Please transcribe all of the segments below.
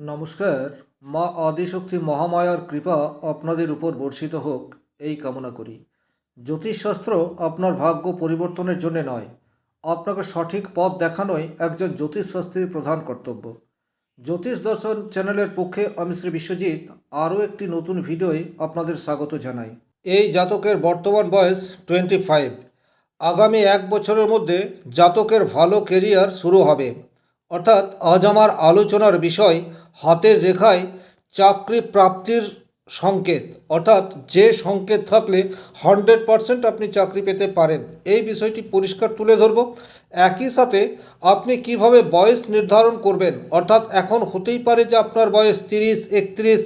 নমস্কার, মা আদিশক্তি মহামায়ার কৃপা আপনাদের উপর বর্ষিত হোক, এই কামনা করি। জ্যোতিষশাস্ত্র আপনার ভাগ্য পরিবর্তনের জন্য নয়, আপনাকে সঠিক পথ দেখানোই একজন জ্যোতিষশাস্ত্রীর প্রধান কর্তব্য। জ্যোতিষ দর্শন চ্যানেলের পক্ষে আমি শ্রী বিশ্বজিৎ, আরও একটি নতুন ভিডিওয় আপনাদের স্বাগত জানাই। এই জাতকের বর্তমান বয়স টোয়েন্টি ফাইভ আগামী এক বছরের মধ্যে জাতকের ভালো কেরিয়ার শুরু হবে। অর্থাৎ আজ আমার আলোচনার বিষয় হাতের রেখায় চাকরি প্রাপ্তির সংকেত। অর্থাৎ যে সংকেত থাকলে হান্ড্রেড পারসেন্ট আপনি চাকরি পেতে পারেন। এই বিষয়টি পরিষ্কার তুলে ধরব। একই সাথে আপনি কীভাবে বয়স নির্ধারণ করবেন? অর্থাৎ এখন হতেই পারে যে আপনার বয়স তিরিশ, একত্রিশ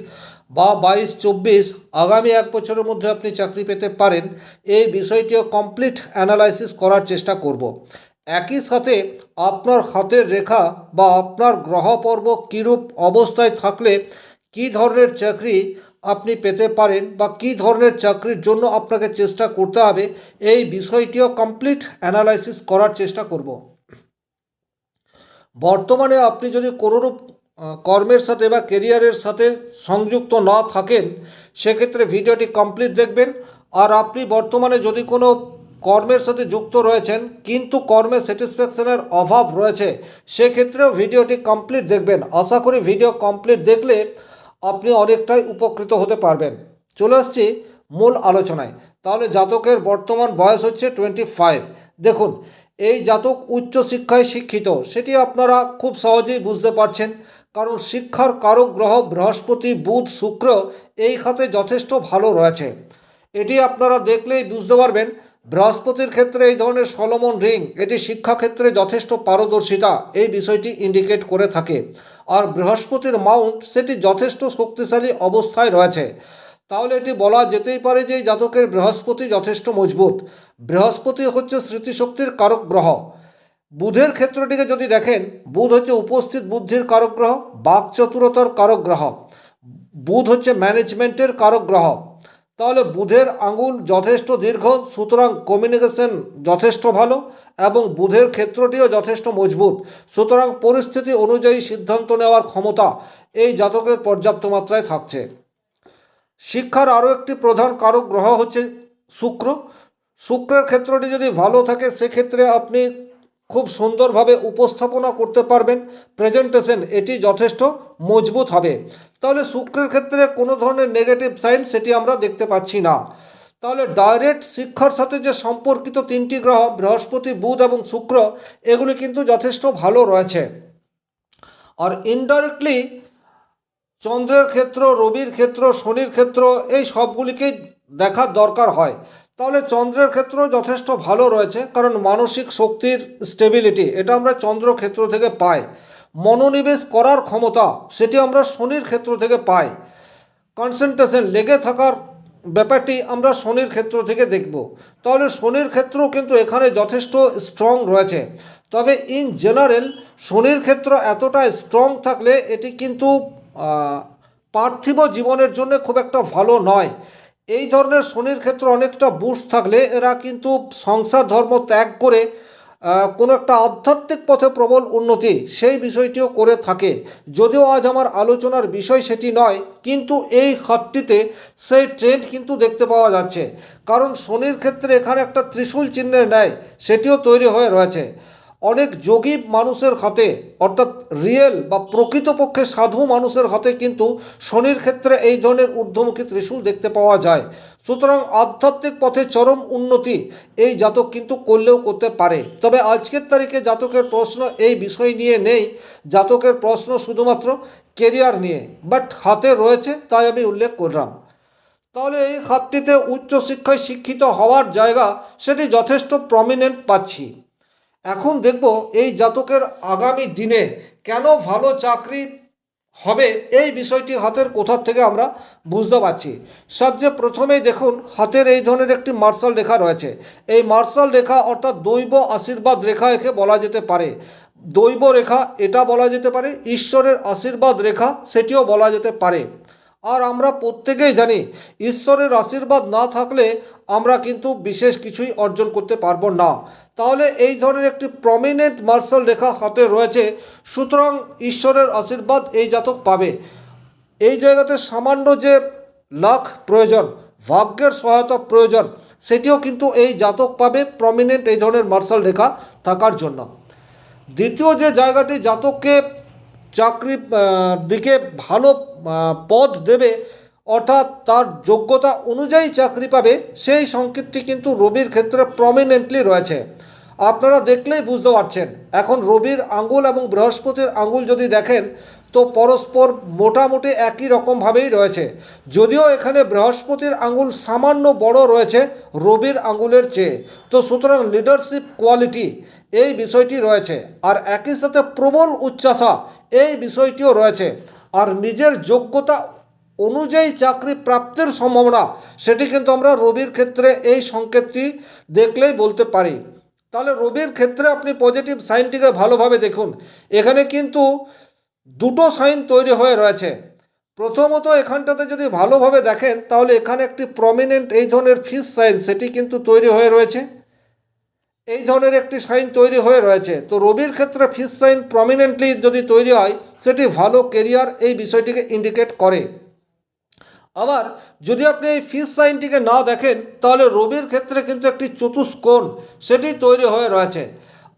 বা বাইশ, চব্বিশ, আগামী এক বছরের মধ্যে আপনি চাকরি পেতে পারেন। এই বিষয়টিও কমপ্লিট অ্যানালাইসিস করার চেষ্টা করব। একই সাথে আপনার হাতের রেখা বা আপনার গ্রহপর্ব কীরূপ অবস্থায় থাকলে কী ধরনের চাকরি আপনি পেতে পারেন বা কী ধরনের চাকরির জন্য আপনাকে চেষ্টা করতে হবে, এই বিষয়টিও কমপ্লিট অ্যানালাইসিস করার চেষ্টা করব। বর্তমানে আপনি যদি কোনোরূপ কর্মের সাথে বা কেরিয়ারের সাথে সংযুক্ত না থাকেন, সেক্ষেত্রে ভিডিওটি কমপ্লিট দেখবেন। আর আপনি বর্তমানে যদি কোনো কর্মের সাথে যুক্ত রয়েছেন, কিন্তু কর্মে স্যাটিসফ্যাকশনের অভাব রয়েছে। সেক্ষেত্রেও ভিডিওটি কমপ্লিট দেখবেন। আশা করি ভিডিও কমপ্লিট দেখলে আপনি অনেকটাই উপকৃত হতে পারবেন। চলে আসছি মূল আলোচনায়। তাহলে জাতকের বর্তমান বয়স হচ্ছে টোয়েন্টি ফাইভ দেখুন, এই জাতক উচ্চ শিক্ষায় শিক্ষিত, সেটি আপনারা খুব সহজেই বুঝতে পারছেন। কারণ শিক্ষার কারক গ্রহ বৃহস্পতি, বুধ, শুক্র এই খাতে যথেষ্ট ভালো রয়েছে। এটি আপনারা দেখলেই বুঝতে পারবেন বৃহস্পতির ক্ষেত্রে এই ধরনের সলমন রিং, এটি শিক্ষাক্ষেত্রে যথেষ্ট পারদর্শিতা, এই বিষয়টি ইন্ডিকেট করে থাকে। আর বৃহস্পতির মাউন্ট সেটি যথেষ্ট শক্তিশালী অবস্থায় রয়েছে। তাহলে এটি বলা যেতেই পারে যে জাতকের বৃহস্পতি যথেষ্ট মজবুত। বৃহস্পতি হচ্ছে স্মৃতিশক্তির কারক গ্রহ। বুধের ক্ষেত্রটিকে যদি দেখেন, বুধ হচ্ছে উপস্থিত বুদ্ধির কারক গ্রহ বাকচতুরতার কারক গ্রহ। বুধ হচ্ছে ম্যানেজমেন্টের কারক গ্রহ। তাহলে বুধের আঙুল যথেষ্ট দীর্ঘ, সুতরাং কমিউনিকেশন যথেষ্ট ভালো এবং বুধের ক্ষেত্রটিও যথেষ্ট মজবুত। সুতরাং পরিস্থিতি অনুযায়ী সিদ্ধান্ত নেওয়ার ক্ষমতা এই জাতকের পর্যাপ্ত মাত্রায় থাকছে। শিক্ষার আরও একটি প্রধান কারক গ্রহ হচ্ছে শুক্র। শুক্রের ক্ষেত্রটি যদি ভালো থাকে, সেক্ষেত্রে আপনি খুব সুন্দরভাবে উপস্থাপনা করতে পারবেন। প্রেজেন্টেশন এটি যথেষ্ট মজবুত হবে। তাহলে শুক্রের ক্ষেত্রে কোনো ধরনের নেগেটিভ সাইন সেটি আমরা দেখতে পাচ্ছি না। তাহলে ডাইরেক্ট শিক্ষার সাথে যে সম্পর্কিত তিনটি গ্রহ, বৃহস্পতি, বুধ এবং শুক্র, এগুলি কিন্তু যথেষ্ট ভালো রয়েছে। আর ইনডাইরেক্টলি চন্দ্রের ক্ষেত্র, রবির ক্ষেত্র, শনির ক্ষেত্র, এই সবগুলিকেই দেখার দরকার হয়। তাহলে চন্দ্রের ক্ষেত্র যথেষ্ট ভালো রয়েছে, কারণ মানসিক শক্তির স্টেবিলিটি এটা আমরা চন্দ্র ক্ষেত্র থেকে পাই। মনোনিবেশ করার ক্ষমতা, সেটি আমরা শনির ক্ষেত্র থেকে পাই। কনসেন্ট্রেশন লেগে থাকার ব্যাপারটি আমরা শনির ক্ষেত্র থেকে দেখব। তাহলে শনির ক্ষেত্রও কিন্তু এখানে যথেষ্ট স্ট্রং রয়েছে। তবে ইন জেনারেল শনির ক্ষেত্র এতটা স্ট্রং থাকলে এটি কিন্তু পার্থিব জীবনের জন্য খুব একটা ভালো নয়। এই ধরনের শনির ক্ষেত্রে অনেকটা বুস্ট থাকলে এরা কিন্তু সংসার ধর্ম ত্যাগ করে কোনো একটা আধ্যাত্মিক পথে প্রবল উন্নতি সেই বিষয়টিও করে থাকে। যদিও আজ আমার আলোচনার বিষয় সেটি নয়, কিন্তু এই খাতটিতে সেই ট্রেন্ড কিন্তু দেখতে পাওয়া যাচ্ছে। কারণ শনির ক্ষেত্রে এখানে একটা ত্রিশূল চিহ্নের ন্যায় সেটিও তৈরি হয়ে রয়েছে। অনেক যোগী মানুষের হাতে, অর্থাৎ রিয়েল বা প্রকৃতপক্ষে সাধু মানুষের হাতে কিন্তু শনির ক্ষেত্রে এই ধরনের ঊর্ধ্বমুখী ত্রিশূল দেখতে পাওয়া যায়। সুতরাং আধ্যাত্মিক পথে চরম উন্নতি এই জাতক কিন্তু করলেও করতে পারে। তবে আজকের তারিখে জাতকের প্রশ্ন এই বিষয় নিয়ে নেই। জাতকের প্রশ্ন শুধুমাত্র কেরিয়ার নিয়ে, বাট হাতে রয়েছে তাই আমি উল্লেখ করলাম। তাহলে এই হাতটিতে উচ্চশিক্ষায় শিক্ষিত হওয়ার জায়গা, সেটি যথেষ্ট প্রমিনেন্ট পাচ্ছি। এখন দেখব এই জাতকের আগামী দিনে কেন ভালো চাকরি হবে? এই বিষয়টি হাতের কোথার থেকে আমরা বুঝতে পারছি। সবচেয়ে প্রথমেই দেখুন, হাতের এই ধরনের একটি মার্শাল রেখা রয়েছে। এই মার্শাল রেখা অর্থাৎ দৈব আশীর্বাদ রেখা একে বলা যেতে পারে। দৈব রেখা এটা বলা যেতে পারে, ঈশ্বরের আশীর্বাদ রেখা সেটিও বলা যেতে পারে। আর আমরা প্রত্যেকেই জানি ঈশ্বরের আশীর্বাদ না থাকলে আমরা কিন্তু বিশেষ কিছুই অর্জন করতে পারব না। তাহলে এই ধরনের একটি প্রমিনেন্ট মার্শাল রেখা হাতে রয়েছে, সুতরাং ঈশ্বরের আশীর্বাদ এই জাতক পাবে। এই জায়গাতে সামান্য যে লাখ প্রয়োজন, ভাগ্যের সহায়তা প্রয়োজন, সেটিও কিন্তু এই জাতক পাবে প্রমিনেন্ট এই ধরনের মার্শাল রেখা থাকার জন্য। দ্বিতীয় যে জায়গাটি জাতককে চাকরি দিকে ভালো পদ দেবে, অর্থাৎ তার যোগ্যতা অনুযায়ী চাকরি পাবে, সেই সংকেতটি কিন্তু রবির ক্ষেত্রে প্রমিনেন্টলি রয়েছে। আপনারা দেখলেই বুঝতে পারছেন। এখন রবির আঙ্গুল এবং বৃহস্পতির আঙ্গুল যদি দেখেন, তো পরস্পর মোটামুটি একই রকমভাবেই রয়েছে। যদিও এখানে বৃহস্পতির আঙ্গুল সামান্য বড় রয়েছে, রবির আঙ্গুলের চেয়ে। তো সুতরাং লিডারশিপ কোয়ালিটি এই বিষয়টি রয়েছে। আর একই সাথে প্রবল উচ্চাসা এই বিষয়টিও রয়েছে। আর নিজের যোগ্যতা অনুযায়ী চাকরি প্রাপ্তির সম্ভাবনা, সেটি কিন্তু আমরা রবির ক্ষেত্রে এই সংকেতটি দেখলেই বলতে পারি। তাহলে রবির ক্ষেত্রে আপনি পজিটিভ সাইনটিকে ভালোভাবে দেখুন। এখানে কিন্তু দুটো সাইন তৈরি হয়ে রয়েছে। প্রথমত এখানটাতে যদি ভালোভাবে দেখেন, তাহলে এখানে একটি প্রমিনেন্ট এই ধরনের ফিস সাইন সেটি কিন্তু তৈরি হয়ে রয়েছে। এই ধরনের একটি সাইন তৈরি হয়ে রয়েছে। তো রবির ক্ষেত্রে ফিস সাইন প্রমিনেন্টলি যদি তৈরি হয় সেটি ভালো কেরিয়ার এই বিষয়টিকে ইন্ডিকেট করে। আবার, যদি আপনি এই ফিস সাইনটিকে না দেখেন, তাহলে রবির ক্ষেত্রে কিন্তু একটি চতুষ্কোণ সেটি তৈরি হয়ে রয়েছে।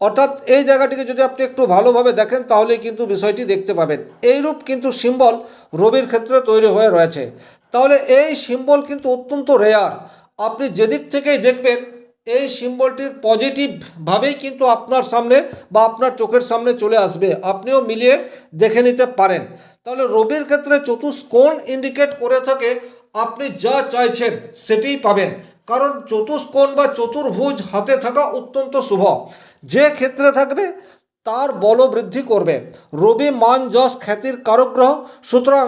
অর্থাৎ এই জায়গাটিকে যদি আপনি একটু ভালোভাবে দেখেন তাহলে কিন্তু বিষয়টি দেখতে পাবেন। এইরূপ কিন্তু সিম্বল রবির ক্ষেত্রে তৈরি হয়ে রয়েছে। তাহলে এই সিম্বল কিন্তু অত্যন্ত রেয়ার আপনি যেদিক থেকেই দেখবেন এই সিম্বলটির পজিটিভভাবেই কিন্তু আপনার সামনে বা আপনার চোখের সামনে চলে আসবে। আপনিও মিলিয়ে দেখে নিতে পারেন। তাহলে রবির ক্ষেত্রে চতুষ্কোণ ইন্ডিকেট করে থাকে, আপনি যা চাইছেন সেটিই পাবেন। কারণ চতুষ্কোণ বা চতুর্ভুজ হাতে থাকা অত্যন্ত শুভ। যে ক্ষেত্রে থাকবে, তার বল বৃদ্ধি করবে। রবি মান যশ খ্যাতির কারক গ্রহ। সুতরাং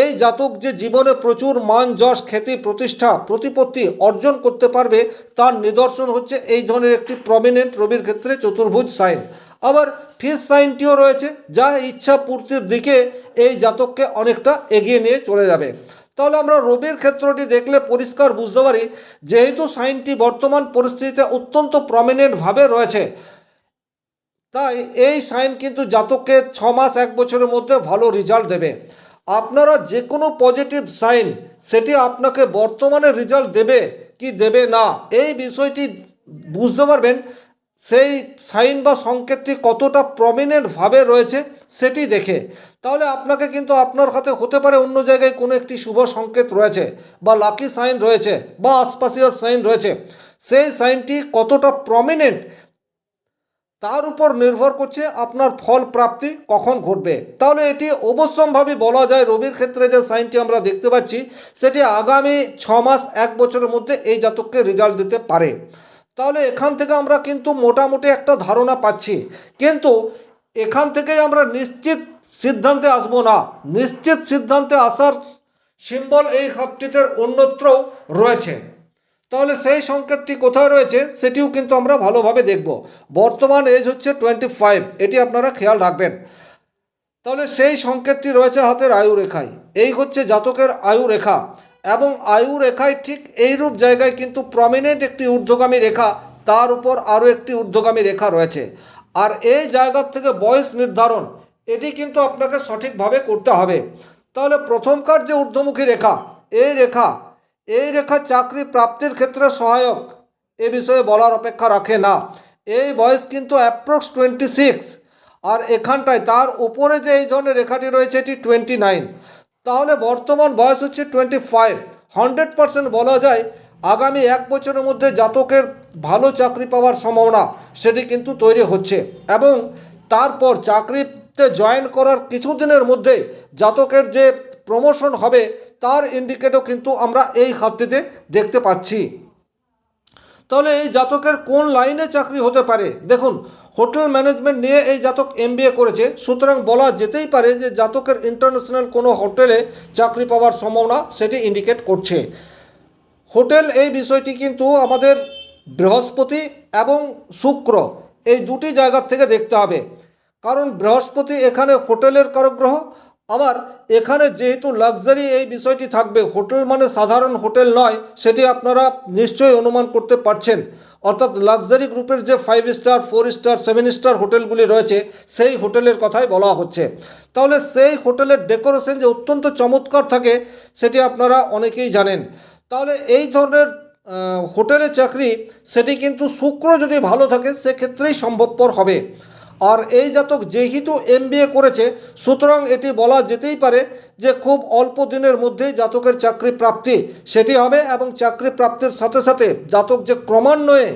এই জাতক যে জীবনে প্রচুর মান, যশ, খ্যাতি, প্রতিষ্ঠা, প্রতিপত্তি অর্জন করতে পারবে, তার নিদর্শন হচ্ছে এই ধরনের একটি প্রমিনেন্ট রবির ক্ষেত্রে চতুর্ভুজ সাইন আবার ফিস সাইনটিও রয়েছে, যা ইচ্ছা পূর্তির দিকে এই জাতককে অনেকটা এগিয়ে নিয়ে চলে যাবে। তাহলে আমরা রবির ক্ষেত্রটি দেখলে পরিষ্কার বুঝতে পারি, যেহেতু সাইনটি বর্তমান পরিস্থিতিতে অত্যন্ত প্রমিনেন্টভাবে রয়েছে। তাই এই সাইন কিন্তু জাতককে ছ মাস, এক বছরের মধ্যে ভালো রেজাল্ট দেবে। আপনারা যে কোনো পজিটিভ সাইন সেটি আপনাকে বর্তমানে রেজাল্ট দেবে কি দেবে না, এই বিষয়টি বুঝতে পারবেন। সেই সাইন বা সংকেতটি কতটা প্রমিনেন্টভাবে রয়েছে সেটি দেখে। তাহলে আপনাকে কিন্তু আপনার হাতে হতে পারে অন্য জায়গায় কোনো একটি শুভ সংকেত রয়েছে বা লাকি সাইন রয়েছে বা আশপাশীয় সাইন রয়েছে। সেই সাইনটি কতটা প্রমিনেন্ট তার উপর নির্ভর করছে আপনার ফল প্রাপ্তি কখন ঘটবে। তাহলে এটি অবশ্যম্ভাবী বলা যায় রবির ক্ষেত্রে যে সাইনটি আমরা দেখতে পাচ্ছি, সেটি আগামী ছ মাস, এক বছরের মধ্যে এই জাতককে রেজাল্ট দিতে পারে। তাহলে এখান থেকে আমরা কিন্তু মোটামুটি একটা ধারণা পাচ্ছি। কিন্তু এখান থেকেই আমরা নিশ্চিত সিদ্ধান্তে আসব না। নিশ্চিত সিদ্ধান্তে আসার সিম্বল এই হাতটিতে অন্যত্রও রয়েছে। তাহলে সেই সংকেতটি কোথায় রয়েছে সেটিও কিন্তু আমরা ভালোভাবে দেখব। বর্তমান এজ হচ্ছে টোয়েন্টি ফাইভ এটি আপনারা খেয়াল রাখবেন। তাহলে সেই সংকেতটি রয়েছে হাতের আয়ু রেখায় এই হচ্ছে জাতকের আয়ু রেখা এবং আয়ু রেখায় ঠিক এইরূপ জায়গায় কিন্তু প্রমিনেন্ট একটি ঊর্ধ্বগামী রেখা, তার উপর আরও একটি ঊর্ধ্বগামী রেখা রয়েছে। আর এই জায়গার থেকে বয়স নির্ধারণ, এটি কিন্তু আপনাকে সঠিকভাবে করতে হবে। তাহলে প্রথমকার যে ঊর্ধ্বমুখী রেখা, এই রেখা এই রেখা চাকরি প্রাপ্তির ক্ষেত্রে সহায়ক। এ বিষয়ে বলার অপেক্ষা রাখে না। এই বয়স কিন্তু অ্যাপ্রক্স টোয়েন্টি সিক্স আর এখানটায় তার উপরে যে এই ধরনের রেখাটি রয়েছে, এটি টোয়েন্টি নাইন তাহলে বর্তমান বয়স হচ্ছে টোয়েন্টি ফাইভ হান্ড্রেড পারসেন্ট বলা যায়, আগামী এক বছরের মধ্যে জাতকের ভালো চাকরি পাওয়ার সম্ভাবনা সেটি কিন্তু তৈরি হচ্ছে। এবং তারপর চাকরিতে জয়েন করার কিছুদিনের মধ্যে জাতকের যে প্রমোশন হবে, তার ইন্ডিকেটও কিন্তু আমরা এই খাতটিতে দেখতে পাচ্ছি। তাহলে এই জাতকের কোন লাইনে চাকরি হতে পারে? দেখুন, হোটেল ম্যানেজমেন্ট নিয়ে এই জাতক এমবিএ করেছে। সুতরাং বলা যেতেই পারে যে জাতকের ইন্টারন্যাশনাল কোনো হোটেলে চাকরি পাওয়ার সম্ভাবনা সেটি ইন্ডিকেট করছে। হোটেল এই বিষয়টি কিন্তু আমাদের বৃহস্পতি এবং শুক্র এই দুটি জায়গার থেকে দেখতে হবে। কারণ বৃহস্পতি এখানে হোটেলের কারক গ্রহ আবার এখানে যেহেতু লাক্সারি এই বিষয়টি থাকবে হোটেল মানে সাধারণ হোটেল নয়, সেটি আপনারা নিশ্চয়ই অনুমান করতে পারছেন। অর্থাৎ লাক্সারি গ্রুপের যে five star four star seven star হোটেলগুলি রয়েছে, সেই হোটেলের কথাই বলা হচ্ছে। তাহলে সেই হোটেলের ডেকোরেশন যে অত্যন্ত চমৎকার থাকে, সেটি আপনারা অনেকেই জানেন। তাহলে এই ধরনের হোটেলে চাকরি, সেটি কিন্তু শুক্র যদি ভালো থাকে, সেক্ষেত্রেই সম্ভবপর হবে। আর এই জাতক যেহেতু এম করেছে, সুতরাং এটি বলা যেতেই পারে যে খুব অল্প দিনের মধ্যেই জাতকের চাকরি প্রাপ্তি সেটি হবে এবং চাকরি প্রাপ্তির সাথে সাথে জাতক যে ক্রমান্বয়ে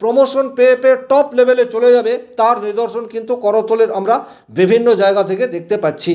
প্রমোশন পেয়ে পেয়ে টপ লেভেলে চলে যাবে, তার নিদর্শন কিন্তু করতলের আমরা বিভিন্ন জায়গা থেকে দেখতে পাচ্ছি।